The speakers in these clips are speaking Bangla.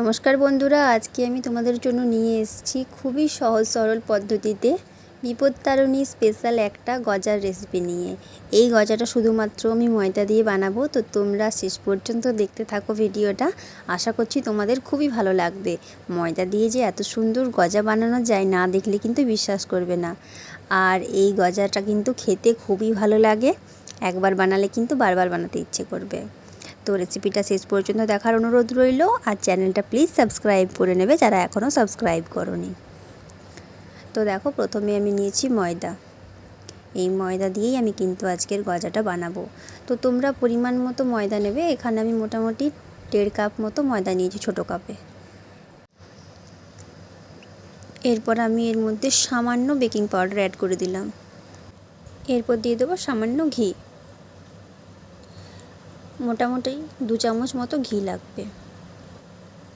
নমস্কার বন্ধুরা, আজকে আমি তোমাদের জন্য নিয়ে এসেছি খুবই সহজ সরল পদ্ধতিতে বিপত্তারণী স্পেশাল একটা গজার রেসিপি নিয়ে। এই গজাটা শুধুমাত্র আমি ময়দা দিয়ে বানাবো, তো তোমরা শেষ পর্যন্ত দেখতে থাকো ভিডিওটা। আশা করছি তোমাদের খুবই ভালো লাগবে। ময়দা দিয়ে যে এত সুন্দর গজা বানানো যায় না দেখলে কিন্তু বিশ্বাস করবে না। আর এই গজাটা কিন্তু খেতে খুবই ভালো লাগে, একবার বানালে কিন্তু বারবার বানাতে ইচ্ছে করবে। তো রেসিপিটা শেষ পর্যন্ত দেখার অনুরোধ রইল। আর চ্যানেলটা প্লিজ সাবস্ক্রাইব করে নেবে যারা এখনও সাবস্ক্রাইব করনি। তো দেখো, প্রথমে আমি নিয়েছি ময়দা। এই ময়দা দিয়েই আমি কিন্তু আজকের গজাটা বানাবো। তো তোমরা পরিমাণ মতো ময়দা নেবে। এখানে আমি মোটামুটি দেড় কাপ মতো ময়দা নিয়েছি ছোটো কাপে। এরপর আমি এর মধ্যে সামান্য বেকিং পাউডার অ্যাড করে দিলাম। এরপর দিয়ে দেবো সামান্য ঘি। মোটামুটি দু চামচ মতো ঘি লাগবে।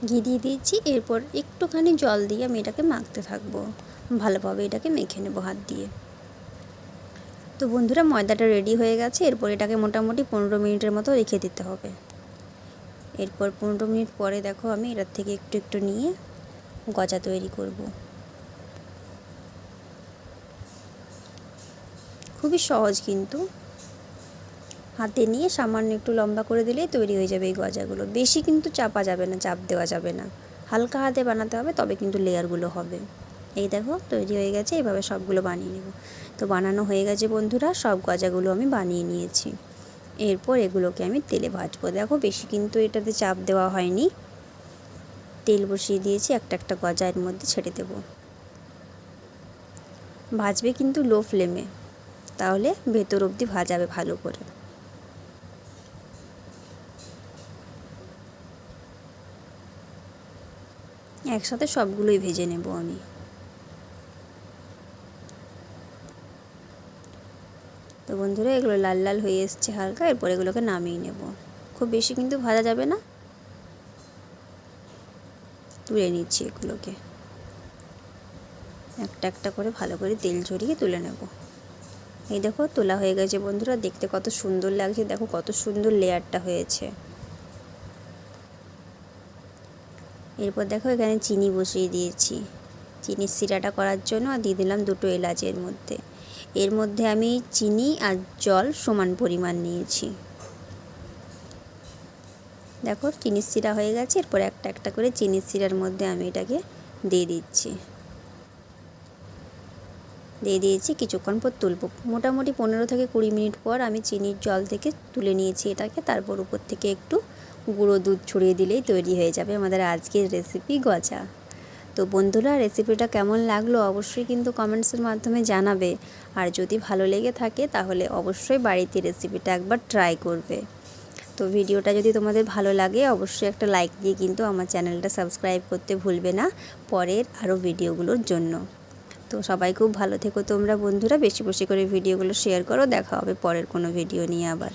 ঘি দিয়ে দিয়েছি, এরপর একটুখানি জল দিয়ে আমি এটাকে মাখতে থাকব। ভালোভাবে এটাকে মেখে নেব হাত দিয়ে। তো বন্ধুরা, ময়দাটা রেডি হয়ে গেছে, এরপর এটাকে মোটামুটি পনেরো মিনিটের মতো রেখে দিতে হবে। এরপর পনেরো মিনিট পরে দেখো আমি এটার থেকে একটু একটু নিয়ে গজা তৈরি করব। খুবই সহজ কিন্তু। হাতে নিয়ে সামান্য একটু লম্বা করে দিলেই তৈরি হয়ে যাবে এই গজাগুলো। বেশি কিন্তু চাপা যাবে না, চাপ দেওয়া যাবে না। হালকা হাতে বানাতে হবে, তবে কিন্তু লেয়ারগুলো হবে। এই দেখো, তৈরি হয়ে গেছে এইভাবে সবগুলো বানিয়ে নেব। তো বানানো হয়ে গেছে বন্ধুরা, সব গজাগুলো আমি বানিয়ে নিয়েছি। এরপর এগুলোকে আমি তেলে ভাজবো। দেখো, বেশি কিন্তু এটাতে চাপ দেওয়া হয়নি। তেল বসিয়ে দিয়েছি, একটা একটা গজা এর মধ্যে ছেড়ে দেব। ভাজবে কিন্তু লো ফ্লেমে, তাহলে ভেতর অবধি ভাজাবে ভালো করে। একসাথে সবগুলোই ভেজে নেব আমি। তো বন্ধুরা, এগুলো লাল লাল হয়ে এসছে হালকা, এরপর এগুলোকে নামিয়ে নেব। খুব বেশি কিন্তু ভাজা যাবে না। তুলে নিচ্ছি এগুলোকে। একটা একটা করে ভালো করে তেল ঝরিয়ে তুলে নেব। এই দেখো, তোলা হয়ে গেছে বন্ধুরা, দেখতে কত সুন্দর লাগছে, দেখো কত সুন্দর লেয়ারটা হয়েছে। এরপর দেখো এখানে চিনি বসিয়ে দিয়েছি। চিনির সিরাটা করার জন্য আর দিয়ে দিলাম দুটো এলাচের মধ্যে। এর মধ্যে আমি চিনি আর জল সমান পরিমাণ নিয়েছি। দেখো চিনির সিরা হয়ে গেছে, এরপর একটা একটা করে চিনির সিরার মধ্যে আমি এটাকে দিয়ে দিচ্ছি। দিয়ে দিয়েছি কিছুক্ষণ পর তুলব। মোটামুটি পনেরো থেকে কুড়ি মিনিট পর আমি চিনির জল থেকে তুলে নিয়েছি এটাকে, তারপর উপর থেকে একটু গুঁড়ো দুধ ছড়িয়ে দিলেই তৈরি হয়ে যাবে আমাদের আজকের রেসিপি গজা। তো বন্ধুরা রেসিপিটা কেমন লাগল অবশ্যই কিন্তু কমেন্টসের মাধ্যমে জানাবে। আর যদি ভালো লেগে থাকে তাহলে অবশ্যই বাড়িতে রেসিপিটা একবার ট্রাই করবে। তো ভিডিওটা যদি তোমাদের ভালো লাগে অবশ্যই একটা লাইক দিয়ে কিন্তু আমার চ্যানেলটা সাবস্ক্রাইব করতে ভুলবে না পরের আরও ভিডিওগুলোর জন্য। তো সবাই খুব ভালো থেকো তোমরা বন্ধুরা, বেশি বেশি করে ভিডিওগুলো শেয়ার করো, দেখা হবে পরের কোনো ভিডিও নিয়ে আবার।